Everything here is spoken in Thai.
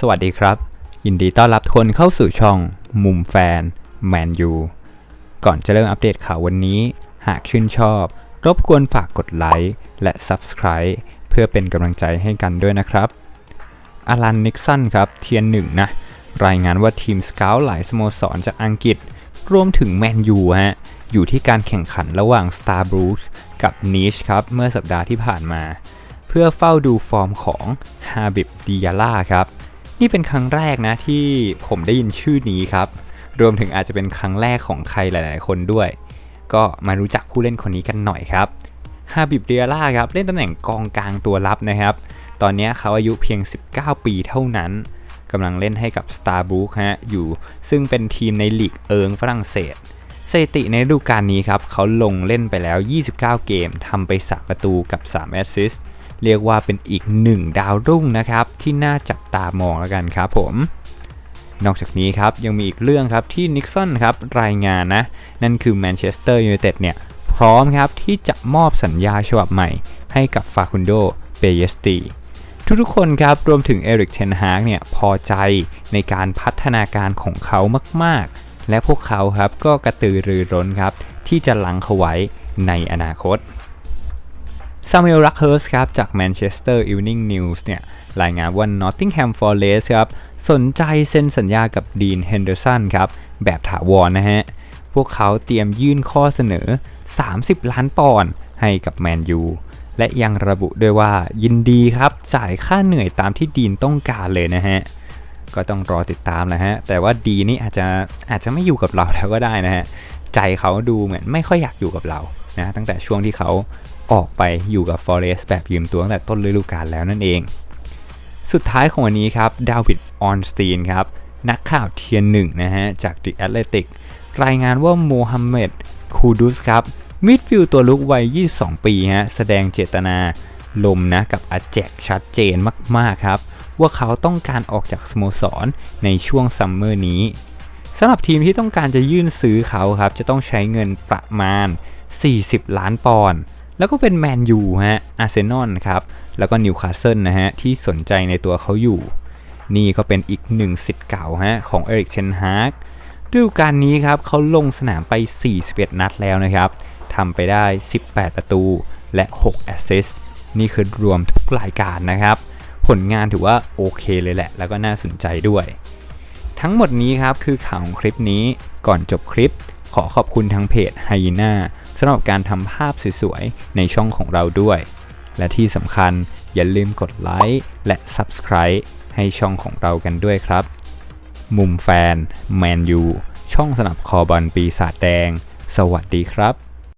สวัสดีครับ ยินดีต้อนรับทุกคนเข้าสู่ช่องมุมแฟนแมนยูก่อนจะเริ่มอัปเดตข่าววันนี้ หากชื่นชอบ รบกวนฝากกดไลค์และ Subscribe เพื่อเป็นกำลังใจให้กันด้วยนะครับอารันนิกสันครับเทียนหนึ่งนะ รายงานว่าทีมสเกลหลายสโมสรจากอังกฤษ รวมถึงแมนยูฮะอยู่ที่การแข่งขันระหว่าง Star b r u c e กับ n i c h ครับ เมื่อสัปดาห์ที่ผ่านมา เพื่อเฝ้าดูฟอร์มของฮาบิบดิยาล่าครับ นี่เป็นครั้งแรกนะที่ผมได้ยินชื่อนี้ครับ รวมถึงอาจจะเป็นครั้งแรกของใครหลาย ๆ คนด้วย ก็มารู้จักผู้เล่นคนนี้กันหน่อยครับฮาบิบเดียร่าครับเล่นตำแหน่งกองกลางตัวรับนะครับ ตอนนี้เขาอายุเพียง 19 ปีเท่านั้นกำลังเล่นให้กับ s t a r b r o o k ฮะอยู่ซึ่งเป็นทีมในลีกเอิงฝรั่งเศสสถิติในฤดูกาลนี้ครับเขาลงเล่นไปแล้ว 29 เกมทำไป3ประตูกับ 3 แอสซิสต์ เรียกว่าเป็นอีกหนึ่งดาวรุ่งนะครับที่น่าจับตามองแล้วกันครับผมนอกจากนี้ครับยังมีอีกเรื่องครับที่นิกสันครับรายงานนะ นั่นคือแมนเชสเตอร์ยูไนเต็ดเนี่ยพร้อมครับที่จะมอบสัญญาฉบับใหม่ ให้กับฟาคุนโดเปเยสตีทุกๆคนครับรวมถึงเอริกเทนฮากเนี่ยพอใจในการพัฒนาการของเขามากๆ และพวกเขาครับก็กระตือรือร้นครับที่จะลังเขาไว้ในอนาคต ซามูเอลรักเฮิร์สครับจาก Manchester Evening News เนี่ยรายงานว่า Nottingham Forest ครับสนใจเซ็นสัญญากับดีนเฮนเดอร์สันครับแบบถาวรนนะฮะ พวกเขาเตรียมยื่นข้อเสนอ 30 ล้านปอนด์ให้กับแมนยูและยังระบุด้วยว่ายินดีครับจ่ายค่าเหนื่อยตามที่ดีนต้องการเลยนะฮะ ก็ต้องรอติดตามนะฮะ แต่ว่าดีนี่อาจจะอาจจะไม่อยู่กับเราแล้วก็ได้นะฮะ ใจเขาดูเหมือนไม่ค่อยอยากอยู่กับเรา นะตั้งแต่ช่วงที่เขาออกไปอยู่กับ Forest แบบยืมตัวตั้งแต่ต้นฤดูกาลแล้วนั่นเอง สุดท้ายของวันนี้ครับดาวิดออนสตีนครับนักข่าวเทียนหนึ่งนะฮะจาก The Athletic รายงานว่าโมฮัมเหม็ดคูดุสครับมิดฟิลตัวลุกวัย 22 ปีฮะแสดงเจตนาลมนะกับอาแจกชัดเจนมาก ๆ ครับ ว่าเขาต้องการออกจากสโมสรในช่วงซัมเมอร์นี้สำหรับทีมที่ต้องการจะยื่นซื้อเขาครับ จะต้องใช้เงินประมาณ 40 ล้านปอนด์แล้วก็เป็นแมนยูฮะอาร์เซนอลครับ แล้วก็นิวคาสเซิลนะฮะ ที่สนใจในตัวเขาอยู่ นี่ก็เป็นอีกหนึ่งสิทธิ์เก่าฮะ ของเอริกเชนฮาร์กฤดูกาลนี้ครับเขาลงสนามไป 41 นัดแล้วนะครับทำไปได้ 18 ประตูและ 6 แอสซิสต์นี่คือรวมทุกรายการนะครับ ผลงานถือว่าโอเคเลยแหละ แล้วก็น่าสนใจด้วย ทั้งหมดนี้ครับคือข่าวของคลิปนี้ก่อนจบคลิป ขอขอบคุณทางเพจไฮยีน่า สำหรับการทำภาพสวยๆ ในช่องของเราด้วย และที่สำคัญอย่าลืมกดไลค์และ Subscribe ให้ช่องของเรากันด้วยครับ มุมแฟน แมนยู ช่องสนับคอบอลปีศาจแดง สวัสดีครับ